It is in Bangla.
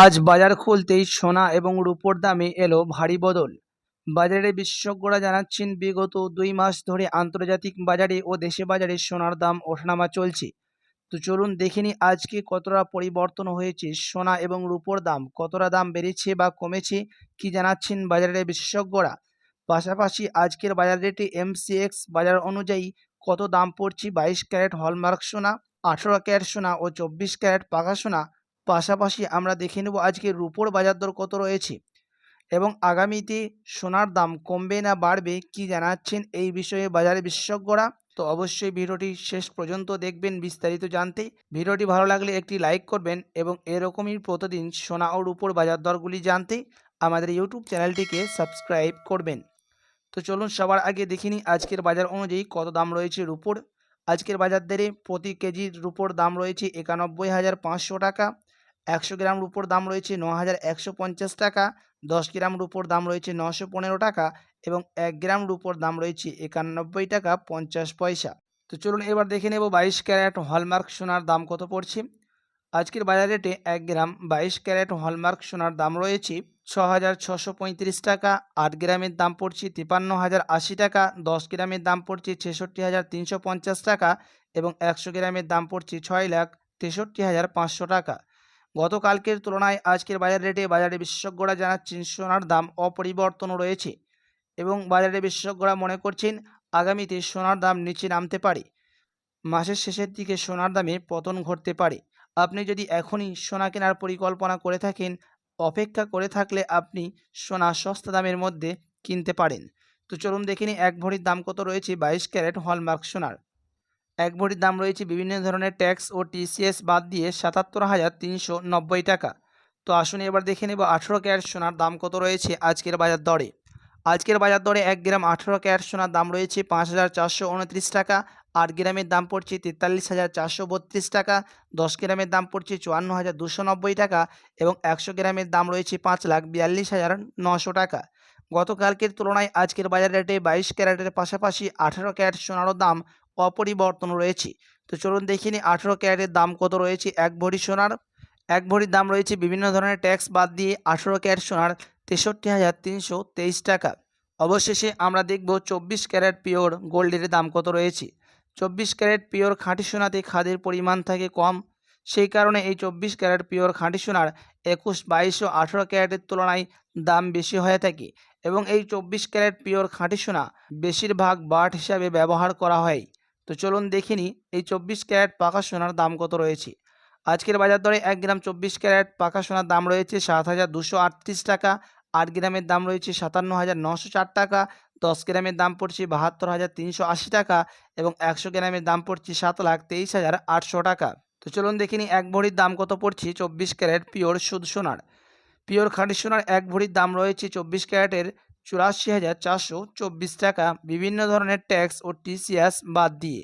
আজ বাজার খুলতেই সোনা এবং রূপোর দামে এলো ভারী বদল। বাজারে বিশেষজ্ঞরা জানাচ্ছেন, বিগত দুই মাস ধরে আন্তর্জাতিক বাজারে ও দেশে বাজারে সোনার দাম ওঠানামা চলছে। তো চলুন দেখে নিই আজকে কতটা পরিবর্তন হয়েছে। সোনা এবং রূপোর দাম কতটা দাম বেড়েছে বা কমেছে, কি জানাচ্ছেন বাজারের বিশেষজ্ঞরা? পাশাপাশি আজকের বাজার রেটে এমসিএক্স বাজার অনুযায়ী কত দাম পড়ছে? বাইশ ক্যারেট হলমার্ক সোনা, আঠেরো ক্যারেট সোনা ও চব্বিশ ক্যারেট পাকা সোনা পাশাপাশি আমরা দেখে নেব আজকে রুপোর বাজার দর কত রয়েছে এবং আগামীতে সোনার দাম কমবে না বাড়বে কি জানাচ্ছেন এই বিষয়ে বাজারে বিশেষজ্ঞরা। তো অবশ্যই ভিডিওটি শেষ পর্যন্ত দেখবেন বিস্তারিত জানতে। ভিডিওটি ভালো লাগলে একটি লাইক করবেন এবং এরকমই প্রতিদিন সোনা ও রুপোর বাজার দরগুলি জানতে আমাদের ইউটিউব চ্যানেলটিকে সাবস্ক্রাইব করবেন। তো চলুন সবার আগে দেখে নিই আজকের বাজার অনুযায়ী কত দাম রয়েছে রুপোর। আজকের বাজার দরে প্রতি কেজির রুপোর দাম রয়েছে একানব্বই হাজার পাঁচশো টাকা। একশো গ্রাম রুপোর দাম রয়েছে ন হাজার একশো পঞ্চাশ টাকা, দশ গ্রাম রুপোর দাম রয়েছে নশো পনেরো টাকা এবং এক গ্রাম রুপোর দাম রয়েছে একানব্বই টাকা পঞ্চাশ পয়সা। তো চলুন এবার দেখে নেব বাইশ ক্যারেট হলমার্ক সোনার দাম কত পড়ছে। আজকের বাজার রেটে এক গ্রাম বাইশ ক্যারেট হলমার্ক সোনার দাম রয়েছে ছ হাজার ছশো পঁয়ত্রিশ টাকা, আট গ্রামের দাম পড়ছে তিপান্ন হাজার আশি টাকা, দশ গ্রামের দাম পড়ছে ছেষট্টি হাজার তিনশো পঞ্চাশ টাকা এবং একশো গ্রামের দাম পড়ছে ছয় লাখ তেষট্টি হাজার পাঁচশো টাকা। গতকালকের তুলনায় আজকের বাজার রেটে বাজারে বিশেষজ্ঞরা জানাচ্ছেন, সোনার দাম অপরিবর্তন রয়েছে এবং বাজারে বিশেষজ্ঞরা মনে করছেন, আগামীতে সোনার দাম নিচে নামতে পারে। মাসের শেষের দিকে সোনার দামে পতন ঘটতে পারে। আপনি যদি এখনই সোনা কেনার পরিকল্পনা করে থাকেন, অপেক্ষা করে থাকলে আপনি সোনা সস্তা দামের মধ্যে কিনতে পারেন। তো চলুন দেখে নিই, এক ভরির দাম কত রয়েছে? বাইশ ক্যারেট হলমার্ক সোনার। এক ভরির দাম রয়েছে বিভিন্ন ধরনের ট্যাক্স ও টিসিএস বাদ দিয়ে সাতাত্তর হাজার তিনশো নব্বই টাকা। তো আসুন এবার দেখে নেব আঠেরো ক্যারেট সোনার দাম কত রয়েছে আজকের বাজার দরে। আজকের বাজার দরে এক গ্রাম আঠেরো ক্যারেট সোনার দাম রয়েছে পাঁচ হাজার চারশো উনত্রিশ টাকা, আট গ্রামের দাম পড়ছে তেতাল্লিশ হাজার চারশো বত্রিশ টাকা, দশ গ্রামের দাম পড়ছে চুয়ান্ন হাজার দুশো নব্বই টাকা এবং একশো গ্রামের দাম রয়েছে পাঁচ লাখ বিয়াল্লিশ হাজার নশো টাকা। গতকালকের তুলনায় আজকের বাজার রেটে বাইশ ক্যারেটের পাশাপাশি আঠেরো ক্যারেট সোনারও দাম অপরিবর্তন রয়েছে। তো চলুন দেখে নিই আঠেরো ক্যারেটের দাম কত রয়েছে? এক ভরি সোনার, এক ভরির দাম রয়েছে বিভিন্ন ধরনের ট্যাক্স বাদ দিয়ে আঠেরো ক্যারেট সোনার তেষট্টি হাজার তিনশো তেইশ টাকা। অবশেষে আমরা দেখব চব্বিশ ক্যারেট পিওর গোল্ডের দাম কত রয়েছে? চব্বিশ ক্যারেট পিওর খাঁটি সোনাতে খাদের পরিমাণ থাকে কম। সেই কারণে এই চব্বিশ ক্যারেট পিওর খাঁটি সোনার একুশ, বাইশ ও আঠেরো ক্যারেটের তুলনায় দাম বেশি হয়ে থাকে এবং এই চব্বিশ ক্যারেট পিওর খাঁটি সোনা বেশিরভাগ বাট হিসাবে ব্যবহার করা হয়। তো চলুন দেখে নিই, এই চব্বিশ ক্যারেট পাকা সোনার দাম কত রয়েছে? আজকের বাজার দরে এক গ্রাম চব্বিশ ক্যারেট পাকা সোনার দাম রয়েছে সাত হাজার দুশো আটত্রিশ টাকা, আট গ্রামের দাম রয়েছে সাতান্ন হাজার নশো চার টাকা, দশ গ্রামের দাম পড়ছে বাহাত্তর হাজার তিনশো আশি টাকা এবং একশো গ্রামের দাম পড়ছে সাত লাখ তেইশ হাজার আটশো টাকা। তো চলুন দেখে নিই, এক ভরির দাম কত পড়ছে চব্বিশ ক্যারেট পিওর সুদ সোনার? পিওর খাঁটি সোনার এক ভরির দাম রয়েছে চব্বিশ ক্যারেটের চুরাশি হাজার চারশো চব্বিশ টাকা। বিভিন্ন ধরনের ট্যাক্স ও টিসিএস বাদ দিয়ে।